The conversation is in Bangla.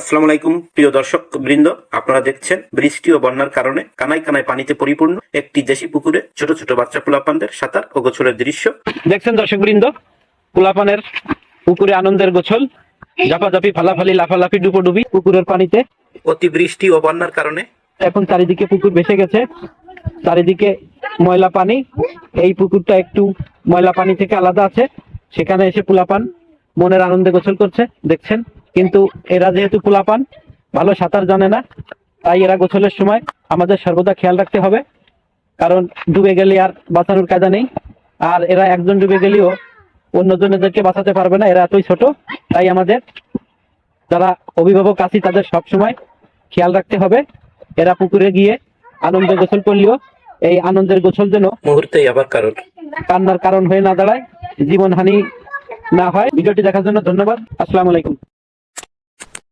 আসসালামু আলাইকুম প্রিয় দর্শক বৃন্দ আপনারা দেখছেন বৃষ্টি ও বন্যার কারণে কানায় কানায় পানিতে পরিপূর্ণ একটি দেশি পুকুরে ছোট ছোট বাচ্চা পোলাপানদের সাঁতার ও গোছলের দৃশ্য। দেখছেন দর্শক বৃন্দ পোলাপানের পুকুরে আনন্দের গোছল ঝাপাঝাপি ফালাফালি লাফালাফি ডুবি পুকুরের পানিতে। অতি বৃষ্টি ও বন্যার কারণে এখন চারিদিকে পুকুর ভেসে গেছে চারিদিকে ময়লা পানি। এই পুকুরটা একটু ময়লা পানি থেকে আলাদা আছে সেখানে এসে পোলাপান মনের আনন্দে গোসল করছে দেখছেন। কিন্তু এরা যেহেতু পোলাপান ভালো সাঁতার জানে না তাই এরা গোসলের সময় আমাদের সর্বদা খেয়াল রাখতে হবে। কারণ ডুবে গেলে আর বাঁচানোর কাজা নেই। আর এরা একজন ডুবে গেলেও অন্যজন এদেরকে বাঁচাতে পারবে না এরা এতই ছোট। তাই আমাদের যারা অভিভাবক আছি তাদের সব সময় খেয়াল রাখতে হবে। এরা পুকুরে গিয়ে আনন্দে গোসল করলেও এই আনন্দের গোসল যেন মুহূর্তেই আবার কারণ। কান্নার কারণ হয়ে না দাঁড়ায় জীবনহানি না হয়। ভিডিওটি দেখার জন্য ধন্যবাদ। আসসালামু আলাইকুম।